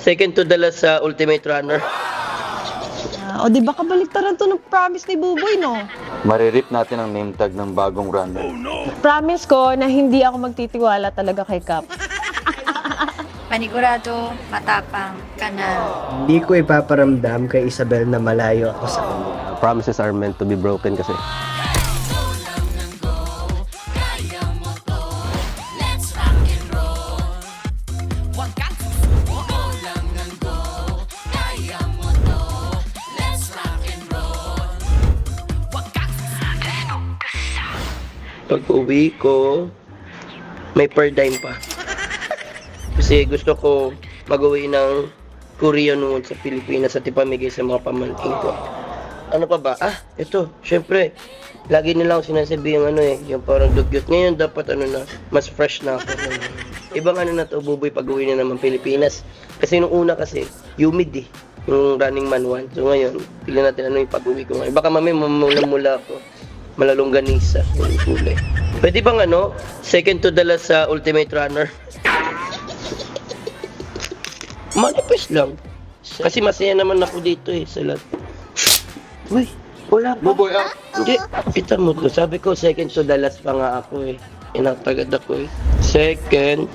second to the last sa Ultimate Runner. Ah, o di ba kabaliktaran to ng promise ni Buboy, no? Maririp natin ang name tag ng bagong runner. Promise ko na hindi ako magtitiwala talaga kay Cap. Panigurado, matapang, kanal. Hindi ko ipaparamdam kay Isabel na malayo ako sa kanya. promises are meant to be broken kasi. Pag uwi ko, may per dime pa. Kasi gusto ko mag-uwi ng Korean noon sa Pilipinas at ipamigay sa mga pamangking ko. Ano pa ba? Ah, ito, syempre, lagi nilang sinasabi yung ano eh, yung parang dugyot. Ngayon dapat ano na, mas fresh na ako. Ibang ano na to, buboy pag uwi na naman Pilipinas. Kasi nung una kasi, humid eh, yung running man one. So ngayon, tignan natin ano yung pag-uwi ko ngayon. Baka mamaya mamula-mula ako malalongganisa yung kulay. Pwede bang ano, second to the last sa Ultimate Runner? Manifest lang. Kasi masaya naman ako dito eh, sa lahat. Uy, wala pa. Buboy out! Hindi, kita mo to. Sabi ko, second to the last pa nga ako eh. Inatagad ako eh. Second.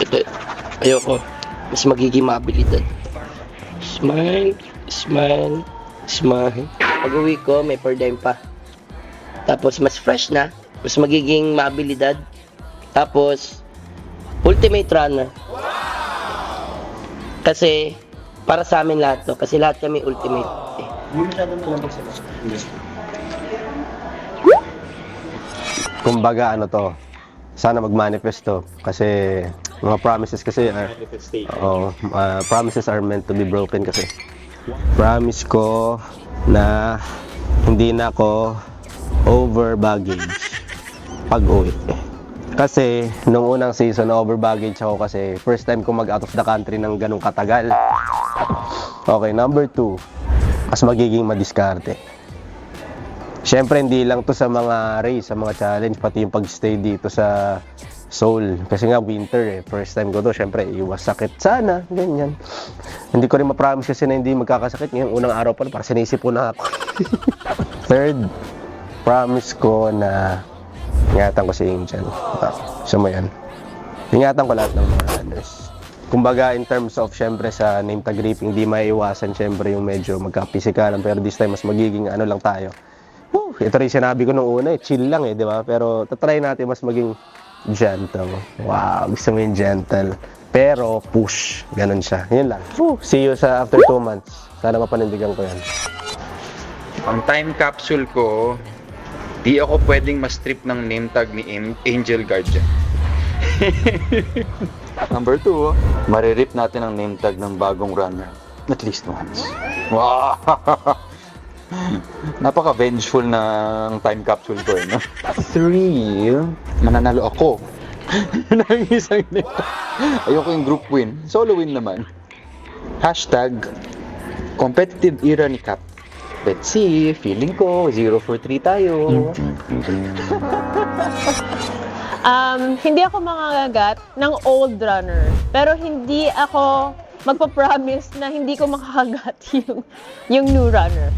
Ito, ayoko. Mas magiging mabilidad. Smile, smile, smile. Pag uwi ko, may per dime pa. Tapos, mas fresh na. Mas magiging mabilidad. Tapos, ultimate runner. Kasi, para sa amin lahat to. Kasi lahat kami ultimate. Eh. Kumbaga ano to, sana mag-manifest to. Kasi mga promises kasi are, oh, uh, promises are meant to be broken kasi. Promise ko na hindi na ako over baggage pag uwi. Kasi nung unang season over baggage ako kasi first time ko mag out of the country ng ganong katagal. Okay, number two, mas magiging madiskarte. Siyempre, hindi lang to sa mga race, sa mga challenge, pati yung pagstay dito sa Seoul. Kasi nga, winter eh. First time ko to, siyempre, iwas sakit sana, ganyan. Hindi ko rin ma-promise kasi na hindi magkakasakit. Ngayon, unang araw pa, para sinisip ko na ako. Third, promise ko na ingatan ko si Angel. Ah, Siya mo yan. Ingatan ko lahat ng mga runners. Kumbaga, in terms of, syempre, sa name tag gripping, hindi maiiwasan, syempre, yung medyo magka-physikalan. Pero this time, mas magiging ano lang tayo. Woo, ito rin sinabi ko nung una, eh, chill lang eh, di ba? Pero tatry natin mas maging gentle. Wow, gusto mo yung gentle. Pero push, ganun siya. Yun lang. Woo, see you sa after two months. Sana mapanindigan ko yan. Ang time capsule ko, di ako pwedeng ma-strip ng name tag ni Angel Guardian. Number two, maririp natin ang name tag ng bagong runner. At least once. Wow! Napaka-vengeful ng time capsule ko eh, no? Three, mananalo ako. ng isang name tag. Ayoko yung group win. Solo win naman. Hashtag competitive era ni Cap. Let's see, feeling ko 0 for 3 tayo. Um, hindi ako mangangagat ng old runner. Pero hindi ako magpa-promise na hindi ko makakagat yung, yung new runner.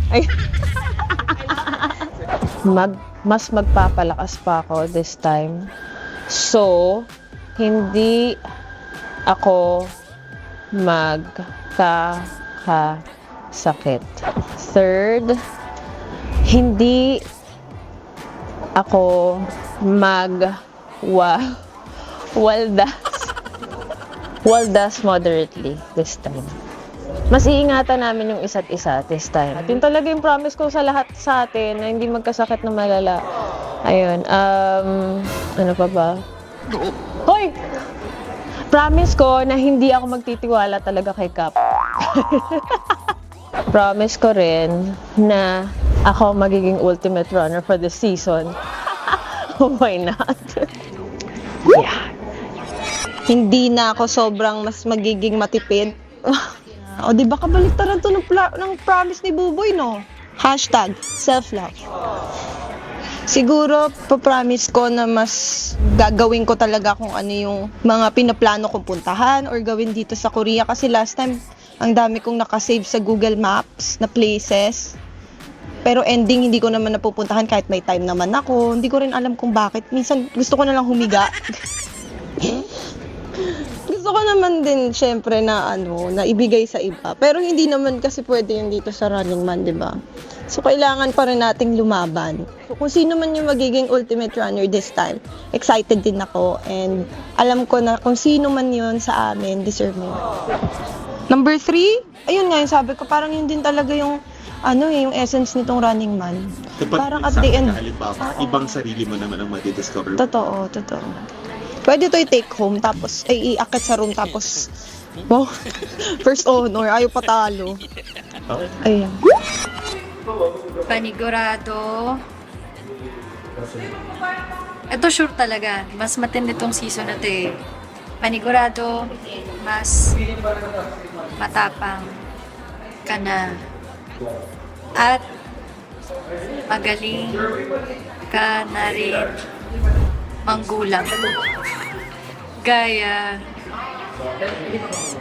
Mag, mas magpapalakas pa ako this time. So, hindi ako magkakasakit. Third, hindi ako mag wa waldas waldas moderately this time. Mas iingatan namin yung isa't isa this time. At yun talaga yung promise ko sa lahat sa atin na hindi magkasakit na malala. Ayun, um, ano pa ba? Hoy! Promise ko na hindi ako magtitiwala talaga kay Cap. Promise ko rin na ako magiging ultimate runner for the season. Why not? hindi na ako sobrang mas magiging matipid. o di ba kabaliktaran to ng, pla- ng promise ni Buboy, no? Hashtag self-love. Siguro, papromise ko na mas gagawin ko talaga kung ano yung mga pinaplano kong puntahan or gawin dito sa Korea. Kasi last time, ang dami kong nakasave sa Google Maps na places. Pero ending, hindi ko naman napupuntahan kahit may time naman ako. Hindi ko rin alam kung bakit. Minsan, gusto ko na lang humiga. gusto ko naman din, syempre, na ano, na ibigay sa iba. Pero hindi naman kasi pwede yun dito sa Running Man, di ba? So, kailangan pa rin nating lumaban. So, kung sino man yung magiging ultimate runner this time, excited din ako. And alam ko na kung sino man yun sa amin, deserve mo. Number three, ayun nga yung sabi ko, parang yun din talaga yung ano eh, yung essence nitong Running Man. Parang at the end, halimbawa, ibang sarili mo naman ang madidiscover. Totoo, totoo. Pwede to i-take home, tapos ay iakit sa room, tapos wow, first honor, ayaw patalo. Ayan. Panigurado. Ito sure talaga. Mas matindi tong season na to eh. Panigurado, mas matapang ka na. At magaling ka na rin manggulang. Gaya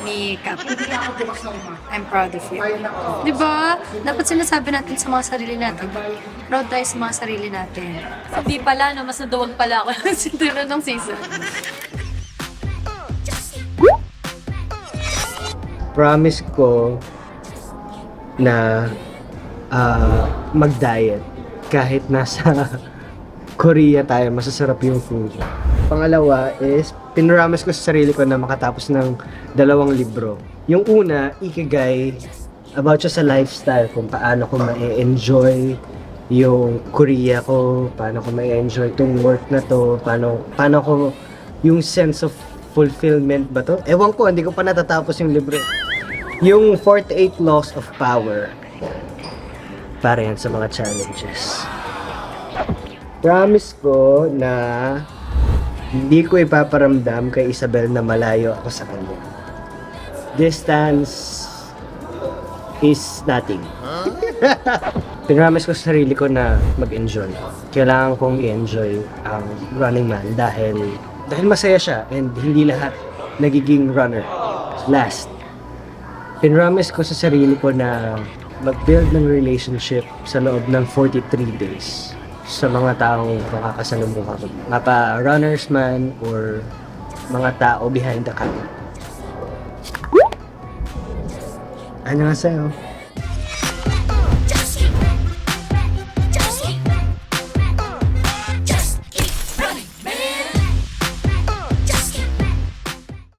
ni Cap. I'm proud of you. Di ba? Dapat sinasabi natin sa mga sarili natin. Proud tayo sa mga sarili natin. Hindi pala, no? Mas naduwag pala ako ng sintura ng season. Promise ko na ah, mag-diet kahit nasa Korea tayo, masasarap yung food. Pangalawa is, pinramis ko sa sarili ko na makatapos ng dalawang libro. Yung una, Ikigai, about siya sa lifestyle, kung paano ko ma-enjoy yung Korea ko, paano ko ma-enjoy tong work na to, paano, paano ko yung sense of fulfillment ba to? Ewan ko, hindi ko pa natatapos yung libro. Yung 48 Laws of Power, para yan sa mga challenges. Promise ko na hindi ko ipaparamdam kay Isabel na malayo ako sa kanya. Distance is nothing. Pinramis ko sa sarili ko na mag-enjoy. Kailangan kong i-enjoy ang Running Man dahil dahil masaya siya and hindi lahat nagiging runner. Last, pinramis ko sa sarili ko na mag-build ng relationship sa loob ng 43 days sa mga taong makakasalumuha ko. Mapa runners man or mga tao behind the camera. Ano nga sa'yo?